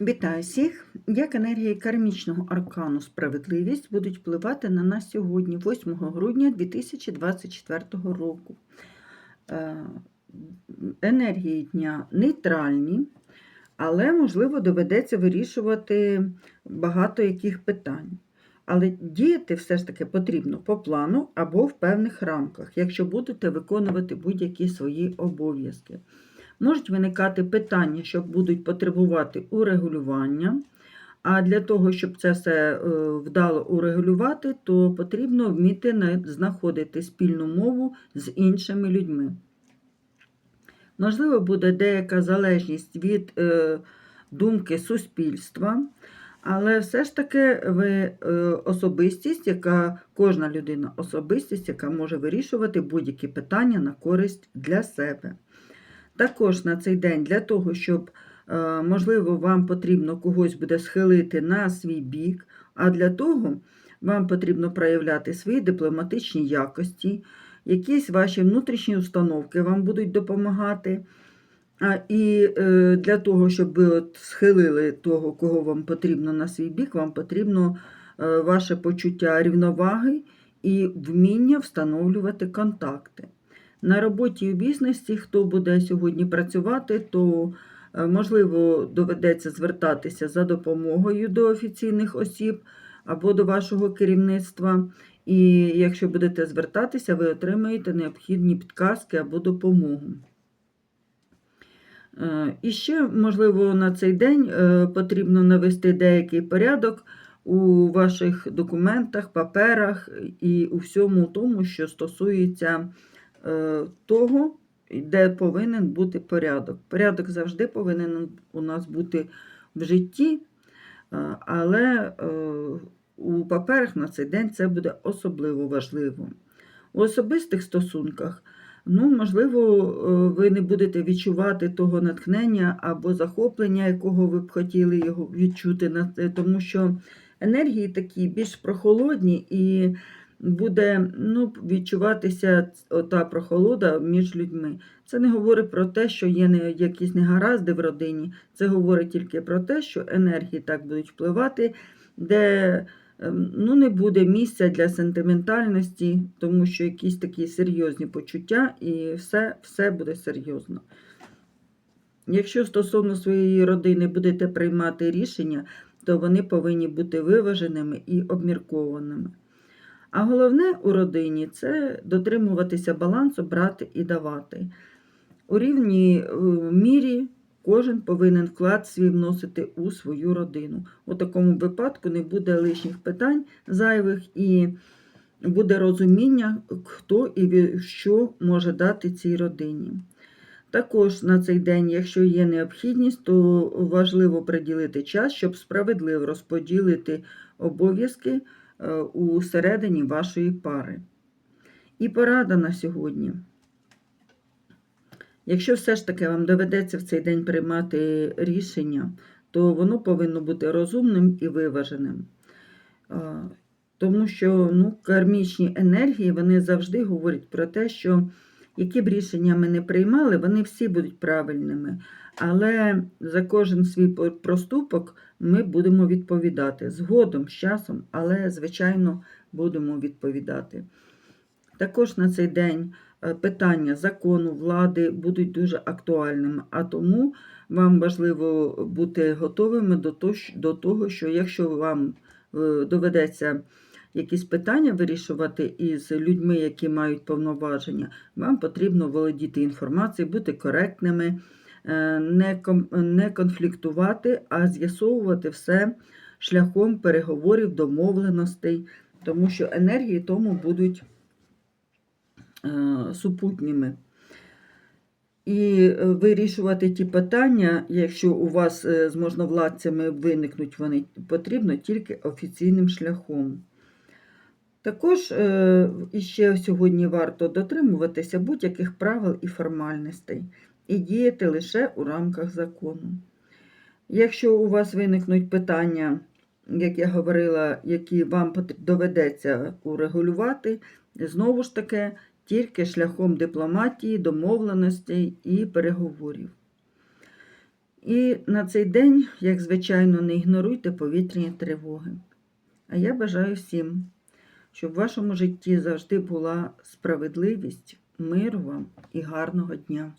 Вітаю всіх! Як енергії кармічного аркану справедливість будуть впливати на нас сьогодні, 8 грудня 2024 року. Е, Енергії дня нейтральні, але, можливо, доведеться вирішувати багато яких питань. Але діяти все ж таки потрібно по плану або в певних рамках, якщо будете виконувати будь-які свої обов'язки. Можуть виникати питання, що будуть потребувати урегулювання. А для того, щоб це все е, вдало урегулювати, то потрібно вміти знаходити спільну мову з іншими людьми. Можливо, буде деяка залежність від е, думки суспільства, але все ж таки ви е, особистість, яка кожна людина особистість, яка може вирішувати будь-які питання на користь для себе. Також на цей день для того, щоб, е, можливо, вам потрібно когось буде схилити на свій бік, а для того вам потрібно проявляти свої дипломатичні якості, якісь ваші внутрішні установки вам будуть допомагати. І е, для того, щоб ви от схилили того, кого вам потрібно на свій бік, вам потрібно е, ваше почуття рівноваги і вміння встановлювати контакти. На роботі і в бізнесі, хто буде сьогодні працювати, то, е, можливо, доведеться звертатися за допомогою до офіційних осіб або до вашого керівництва. І якщо будете звертатися, ви отримаєте необхідні підказки або допомогу. Е, І ще, можливо, на цей день е, потрібно навести деякий порядок у ваших документах, паперах і у всьому тому, що стосується того, де повинен бути порядок. Порядок завжди повинен у нас бути в житті, е, але е, у паперах на цей день це буде особливо важливо. У особистих стосунках, ну, можливо, е, ви не будете відчувати того натхнення або захоплення, якого ви б хотіли його відчути, тому що енергії такі більш прохолодні і буде ну, відчуватися та прохолода між людьми. Це не говорить про те, що є якісь негаразди в родині. Це говорить тільки про те, що енергії так будуть впливати, де ем, ну, не буде місця для сентиментальності, тому що якісь такі серйозні почуття, і все, все буде серйозно. Якщо стосовно своєї родини будете приймати рішення, то вони повинні бути виваженими і обміркованими. А головне у родині це дотримуватися балансу, брати і давати. У рівній е, мірі кожен повинен вклад свій вносити у свою родину. У такому випадку не буде лишніх питань зайвих і буде розуміння, хто і що може дати цій родині. Також на цей день, якщо є необхідність, то важливо приділити час, щоб справедливо розподілити обов'язки у середині вашої пари. І порада на сьогодні. Якщо все ж таки вам доведеться в цей день приймати рішення, то воно повинно бути розумним і виваженим. Е, Тому що ну, кармічні енергії вони завжди говорять про те, що які б рішення ми не приймали, вони всі будуть правильними. Але за кожен свій проступок ми будемо відповідати згодом, з часом, але, звичайно, будемо відповідати. Також на цей день е, питання закону, влади будуть дуже актуальними, а тому вам важливо бути готовими до того, що- якщо вам е, доведеться якісь питання вирішувати із людьми, які мають повноваження, вам потрібно володіти інформацією, бути коректними, не, ком- не конфліктувати, а з'ясовувати все шляхом переговорів, домовленостей, тому що енергії тому будуть е, супутніми. І е, вирішувати ті питання, якщо у вас е, з можновладцями виникнуть вони, потрібно тільки офіційним шляхом. Також е, іще сьогодні варто дотримуватися будь-яких правил і формальностей і діяти лише у рамках закону. Якщо у вас виникнуть питання, як я говорила, які вам доведеться урегулювати, знову ж таки, тільки шляхом дипломатії, домовленостей і переговорів. І на цей день, як звичайно, не ігноруйте повітряні тривоги. А я бажаю всім, щоб в вашому житті завжди була справедливість, мир вам і гарного дня.